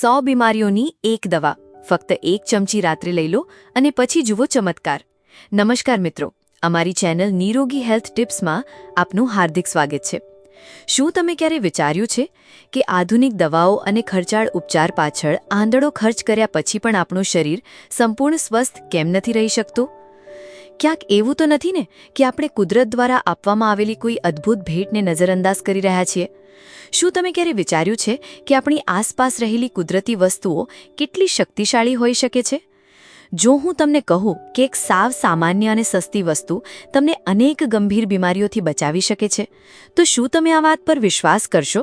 સો બીમારીઓની એક દવા. ફક્ત એક ચમચી રાત્રે લઈ લો અને પછી જુઓ ચમત્કાર. નમસ્કાર મિત્રો, અમારી ચેનલ નિરોગી હેલ્થ ટિપ્સમાં આપનું હાર્દિક સ્વાગત છે. શું તમે ક્યારે વિચાર્યું છે કે આધુનિક દવાઓ અને ખર્ચાળ ઉપચાર પાછળ આંધળો ખર્ચ કર્યા પછી પણ આપણું શરીર સંપૂર્ણ સ્વસ્થ કેમ નથી રહી શકતું? ક્યાંક એવું તો નથી ને કે આપણે કુદરત દ્વારા આપવામાં આવેલી કોઈ અદ્ભુત ભેટને નજરઅંદાજ કરી રહ્યા છીએ? શું તમે ક્યારે વિચાર્યું છે કે આપણી આસપાસ રહેલી કુદરતી વસ્તુઓ કેટલી શક્તિશાળી હોઈ શકે છે? જો હું તમને કહું કે એક સાવ સામાન્ય અને સસ્તી વસ્તુ તમને અનેક ગંભીર બીમારીઓથી બચાવી શકે છે, તો શું તમે આ વાત પર વિશ્વાસ કરશો?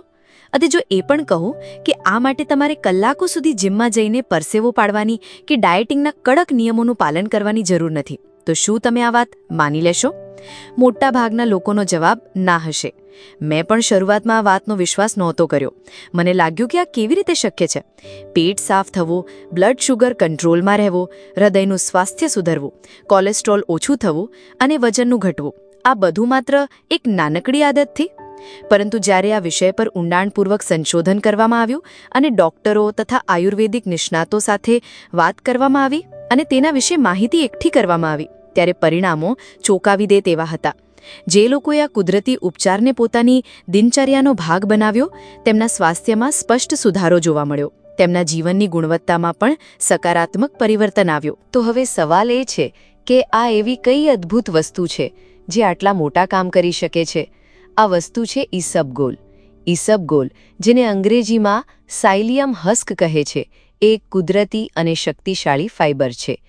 અને જો એ પણ કહું કે આ માટે તમારે કલાકો સુધી જિમમાં જઈને પરસેવો પાડવાની કે ડાયટિંગના કડક નિયમોનું પાલન કરવાની જરૂર નથી, તો શું તમે આ વાત માની લેશો? મોટાભાગના લોકોનો જવાબ ના હશે. મેં પણ શરૂઆતમાં આ વાતનો વિશ્વાસ નહોતો કર્યો. મને લાગ્યું કે આ કેવી રીતે શક્ય છે? પેટ સાફ થવું બ્લડ શુગર કંટ્રોલમાં રહેવું, હૃદયનું સ્વાસ્થ્ય સુધરવું કોલેસ્ટ્રોલ ઓછું થવું અને વજનનું ઘટવું, આ બધું માત્ર એક નાનકડી આદતથી? પરંતુ જ્યારે આ વિષય પર ઊંડાણપૂર્વક સંશોધન કરવામાં આવ્યું અને ડોક્ટરો તથા આયુર્વેદિક નિષ્ણાતો સાથે વાત કરવામાં આવી અને તેના વિશે માહિતી એકઠી કરવામાં આવી, ત્યારે પરિણામો ચોંકાવી દે તેવા હતા. જે લોકોએ આ કુદરતી ઉપચારને પોતાની દિનચર્યાનો ભાગ બનાવ્યો, તેમના સ્વાસ્થ્યમાં સ્પષ્ટ સુધારો જોવા મળ્યો. તેમના જીવનની ગુણવત્તામાં પણ સકારાત્મક પરિવર્તન આવ્યું. તો હવે સવાલ એ છે કે આ એવી કઈ અદ્ભુત વસ્તુ છે જે આટલા મોટા કામ કરી શકે છે? આ વસ્તુ છે ઈસબગોલ ઈસબગોલ જેને અંગ્રેજીમાં સાયલિયમ હસ્ક કહે છે, એ કુદરતી અને શક્તિશાળી ફાઇબર છે.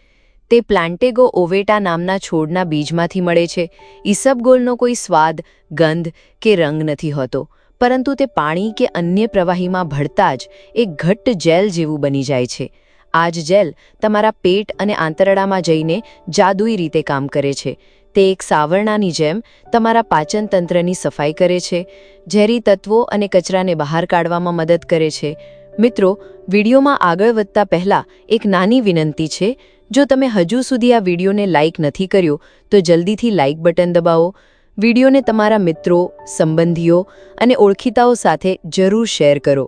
તે પ્લાન્ટેગો ઓવેટા નામના છોડના બીજમાંથી મળે છે. ઈસબગોલનો કોઈ સ્વાદ, ગંધ કે રંગ નથી હોતો, પરંતુ તે પાણી કે અન્ય પ્રવાહીમાં ભળતા જ એક ઘટ્ટ જેલ જેવું બની જાય છે. આ જ જેલ તમારા પેટ અને આંતરડામાં જઈને જાદુઈ રીતે કામ કરે છે. તે એક સાવરણાની જેમ તમારા પાચન તંત્રની સફાઈ કરે છે, ઝેરી તત્વો અને કચરાને બહાર કાઢવામાં મદદ કરે છે. મિત્રો, વિડીયોમાં આગળ વધતા પહેલાં એક નાની વિનંતી છે જો તમે હજુ સુધી આ વિડીયોને લાઇક નથી કર્યો, તો જલ્દીથી લાઇક બટન દબાવો. વિડીયોને તમારા મિત્રો, સંબંધીઓ અને ઓળખીતાઓ સાથે જરૂર શેર કરો,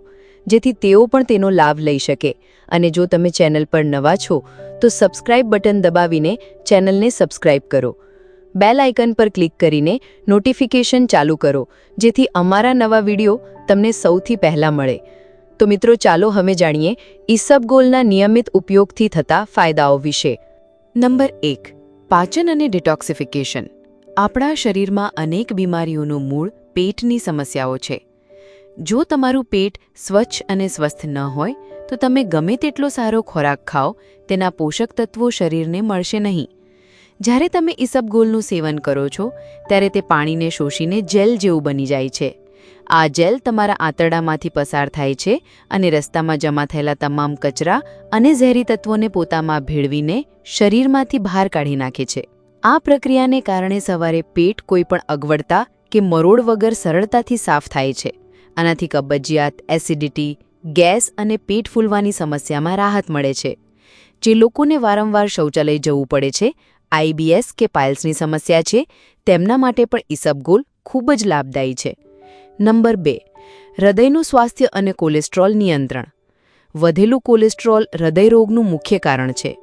જેથી તેઓ પણ તેનો લાભ લઈ શકે. અને જો તમે ચેનલ પર નવા છો, તો સબસ્ક્રાઇબ બટન દબાવીને ચેનલને સબસ્ક્રાઇબ કરો. બેલ આઇકન પર ક્લિક કરીને નોટિફિકેશન ચાલુ કરો, જેથી અમારા નવા વીડિયો તમને સૌથી પહેલાં મળે. તો મિત્રો ચાલો હવે જાણીએ ઈસબગોલના નિયમિત ઉપયોગથી થતા ફાયદાઓ વિશે. નંબર એક, પાચન અને ડિટોક્સિફિકેશન. આપણા શરીરમાં અનેક બીમારીઓનું મૂળ પેટની સમસ્યાઓ છે. જો તમારું પેટ સ્વચ્છ અને સ્વસ્થ ન હોય, તો તમે ગમે તેટલો સારો ખોરાક ખાઓ, તેના પોષક તત્વો શરીરને મળશે નહીં. જ્યારે તમે ઈસબગોલનું સેવન કરો છો, ત્યારે તે પાણીને શોષીને જેલ જેવું બની જાય છે. આ જેલ તમારા આંતરડામાંથી પસાર થાય છે અને રસ્તામાં જમા થયેલા તમામ કચરા અને ઝેરી તત્વોને પોતામાં ભેળવીને શરીરમાંથી બહાર કાઢી નાખે છે. આ પ્રક્રિયાને કારણે સવારે પેટ કોઈપણ અગવડતા કે મરોડ વગર સરળતાથી સાફ થાય છે. આનાથી કબજિયાત, એસિડિટી, ગેસ અને પેટ ફૂલવાની સમસ્યામાં રાહત મળે છે. જે લોકોને વારંવાર શૌચાલય જવું પડે છે આઈબીએસ કે પાઇલ્સની સમસ્યા છે, તેમના માટે પણ ઈસબગોલ ખૂબ જ લાભદાયી છે. નંબર બે, હૃદયનું સ્વાસ્થ્ય અને કોલેસ્ટ્રોલ નિયંત્રણ. વધેલું કોલેસ્ટ્રોલ હૃદયરોગનું મુખ્ય કારણ છે.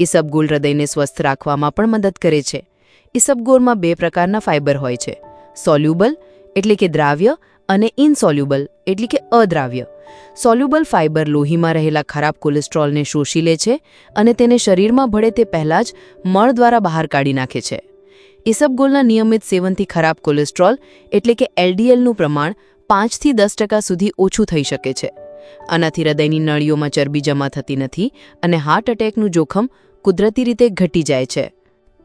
ઈસબગોલ હૃદયને સ્વસ્થ રાખવામાં પણ મદદ કરે છે. ઈસબગોલમાં બે પ્રકારના ફાઇબર હોય છે. સોલ્યુબલ એટલે કે દ્રાવ્ય અને ઇનસોલ્યુબલ એટલે કે અદ્રાવ્ય. સોલ્યુબલ ફાઇબર લોહીમાં રહેલા ખરાબ કોલેસ્ટ્રોલને શોષી લે છે અને તેને શરીરમાં ભળે તે પહેલાં જ મળ દ્વારા બહાર કાઢી નાખે છે. ઇસબગોલના નિયમિત સેવનથી ખરાબ કોલેસ્ટ્રોલ એટલે કે એલડીએલનું પ્રમાણ પાંચથી દસ ટકા સુધી ઓછું થઈ શકે છે. આનાથી હૃદયની નળીઓમાં ચરબી જમા થતી નથી અને હાર્ટ એટેકનું જોખમ કુદરતી રીતે ઘટી જાય છે.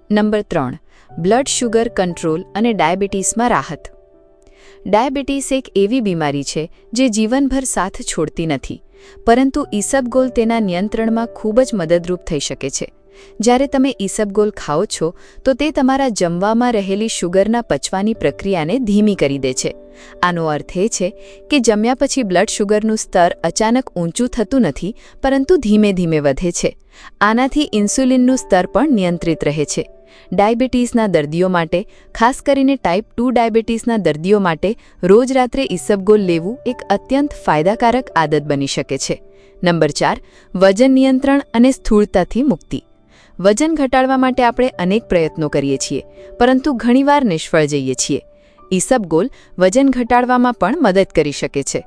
નંબર ત્રણ, બ્લડ શુગર કંટ્રોલ અને ડાયાબિટીસમાં રાહત. ડાયાબિટીસ એક એવી બીમારી છે જે જીવનભર સાથ છોડતી નથી, પરંતુ ઈસબગોલ તેના નિયંત્રણમાં ખૂબ જ મદદરૂપ થઈ શકે છે. જ્યારે તમે ઈસબગોલ ખાઓ છો, તો તે તમારા જમવામાં રહેલી શુગરના પચવાની પ્રક્રિયાને ધીમી કરી દે છે. આનો અર્થ એ છે કે જમ્યા પછી બ્લડ શુગરનું સ્તર અચાનક ઊંચું થતું નથી, પરંતુ ધીમે ધીમે વધે છે. આનાથી ઇન્સ્યુલિનનું સ્તર પણ નિયંત્રિત રહે છે. ડાયાબિટીસના દર્દીઓ માટે, ખાસ કરીને ટાઈપ ટુ ડાયાબિટીસના દર્દીઓ માટે, રોજ રાત્રે ઇસબગોલ લેવું એક અત્યંત ફાયદાકારક આદત બની શકે છે. નંબર ચાર, વજન નિયંત્રણ અને સ્થૂળતાથી મુક્તિ. વજન ઘટાડવા માટે આપણે અનેક પ્રયત્નો કરીએ છીએ, પરંતુ ઘણીવાર નિષ્ફળ જઈએ છીએ. ઈસબગોલ વજન ઘટાડવામાં પણ મદદ કરી શકે છે.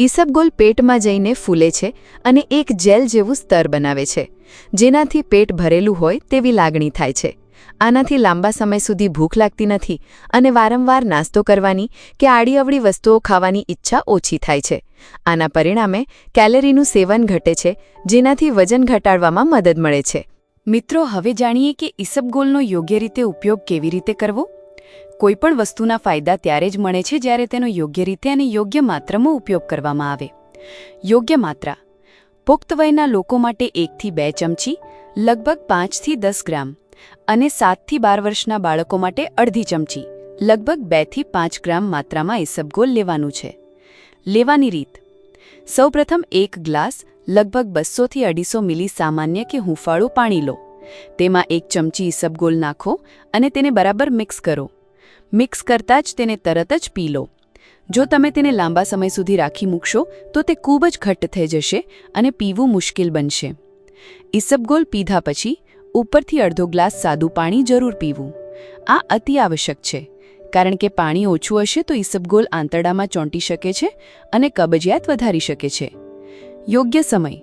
ઈસબગોલ પેટમાં જઈને ફૂલે છે અને એક જેલ જેવું સ્તર બનાવે છે, જેનાથી પેટ ભરેલું હોય તેવી લાગણી થાય છે. આનાથી લાંબા સમય સુધી ભૂખ લાગતી નથી અને વારંવાર નાસ્તો કરવાની કે આડીઅવળી વસ્તુઓ ખાવાની ઈચ્છા ઓછી થાય છે. આના પરિણામે કેલરીનું સેવન ઘટે છે, જેનાથી વજન ઘટાડવામાં મદદ મળે છે. મિત્રો, હવે જાણીએ કે ઇસબગોલનો યોગ્ય રીતે ઉપયોગ કેવી રીતે કરવો? કોઈપણ વસ્તુના ફાયદા ત્યારે જ મળે છે જ્યારે તેનો યોગ્ય રીતે અને યોગ્ય માત્રામાં ઉપયોગ કરવામાં આવે. યોગ્ય માત્રા. પુખ્ત વયના લોકો માટે એકથી બે ચમચી, લગભગ પાંચથી દસ ગ્રામ અને સાતથી બાર વર્ષના બાળકો માટે અડધી ચમચી, લગભગ બેથી પાંચ ગ્રામ માત્રામાં ઇસબગોલ લેવાનું છે. લેવાની રીત. સૌપ્રથમ એક ગ્લાસ લગભગ બસોથી અઢીસો મિલી સામાન્ય કે હુંફાળું પાણી લો. તેમાં એક ચમચી ઇસબગોલ નાખો અને તેને બરાબર મિક્સ કરો. મિક્સ કરતાં જ તેને તરત જ પી લો. જો તમે તેને લાંબા સમય સુધી રાખી મૂકશો, તો તે ખૂબ જ ઘટ્ટ થઈ જશે અને પીવું મુશ્કેલ બનશે. ઇસબગોલ પીધા પછી ઉપરથી અડધો ગ્લાસ સાદું પાણી જરૂર પીવું. આ અતિ આવશ્યક છે. કારણ કે પાણી ઓછું હશે તો ઈસબગોલ આંતરડામાં ચોંટી શકે છે અને કબજિયાત વધારી શકે છે. યોગ્ય સમય.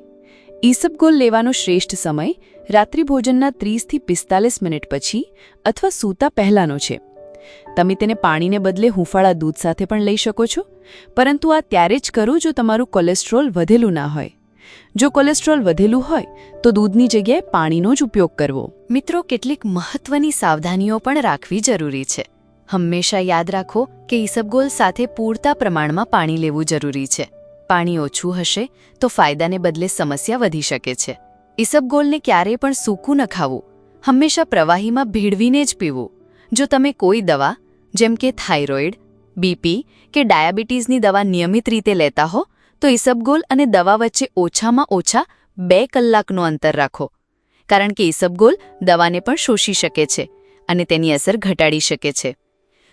ઈસબગોલ લેવાનો શ્રેષ્ઠ સમય રાત્રિભોજનના ત્રીસથી પિસ્તાલીસ મિનિટ પછી અથવા સૂતા પહેલાંનો છે. તમે તેને પાણીને બદલે હુંફાળા દૂધ સાથે પણ લઈ શકો છો, પરંતુ આ ત્યારે જ કરો જો તમારું કોલેસ્ટ્રોલ વધેલું ના હોય. જો કોલેસ્ટ્રોલ વધેલું હોય, તો દૂધની જગ્યાએ પાણીનો જ ઉપયોગ કરવો. મિત્રો, કેટલીક મહત્વની સાવધાનીઓ પણ રાખવી જરૂરી છે. હંમેશા યાદ રાખો કે ઈસબગોલ સાથે પૂરતા પ્રમાણમાં પાણી લેવું જરૂરી છે. પાણી ઓછું હશે તો ફાયદાને બદલે સમસ્યા વધી શકે છે. ઈસબગોલને ક્યારેય પણ સૂકું ન ખાવું. હંમેશા પ્રવાહીમાં ભીડવીને જ પીવું. જો તમે કોઈ દવા, જેમ કે થાઇરોઇડ બીપી કે ડાયાબિટીસની દવા નિયમિત રીતે લેતા હો, તો ઈસબગોલ અને દવા વચ્ચે ઓછામાં ઓછા બે કલાકનું અંતર રાખો. કારણ કે ઈસબગોલ દવાને પણ શોષી શકે છે અને તેની અસર ઘટાડી શકે છે.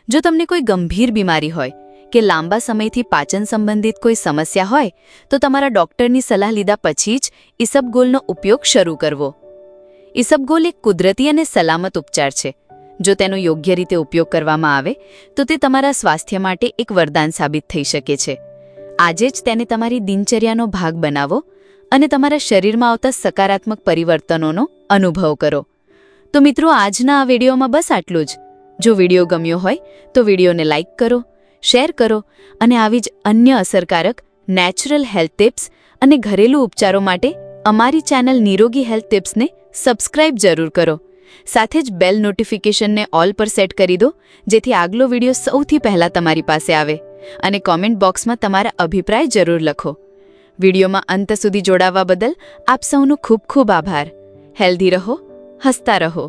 જો તમને કોઈ ગંભીર બીમારી હોય કે લાંબા સમયથી પાચન સંબંધિત કોઈ સમસ્યા હોય, તો તમારા ડોક્ટરની સલાહ લીધા પછી જ ઈસબગોલનો ઉપયોગ શરૂ કરવો. ઈસબગોલ એક કુદરતી અને સલામત ઉપચાર છે. જો તેનો યોગ્ય રીતે ઉપયોગ કરવામાં આવે, તો તે તમારા સ્વાસ્થ્ય માટે એક વરદાન સાબિત થઈ શકે છે. આજે જ તેને તમારી દિનચર્યાનો ભાગ બનાવો અને તમારા શરીરમાં આવતા સકારાત્મક પરિવર્તનોનો અનુભવ કરો. તો મિત્રો, આજના આ વિડીયોમાં બસ આટલું જ. જો વીડિયો ગમ્યો હોય, તો વિડીયોને લાઇક કરો, શેર કરો અને આવી જ અન્ય અસરકારક નેચરલ હેલ્થ ટિપ્સ અને ઘરેલું ઉપચારો માટે અમારી ચેનલ નિરોગી હેલ્થ ટિપ્સને સબસ્ક્રાઇબ જરૂર કરો. સાથે જ બેલ નોટિફિકેશનને ઓલ પર સેટ કરી દો, જેથી આગલો વીડિયો સૌથી પહેલાં તમારી પાસે આવે અને કોમેન્ટ બોક્સમાં તમારા અભિપ્રાય જરૂર લખો. વિડીયોમાં અંત સુધી જોડાવા બદલ આપ સૌનો ખૂબ ખૂબ આભાર. હેલ્ધી રહો, હસતા રહો.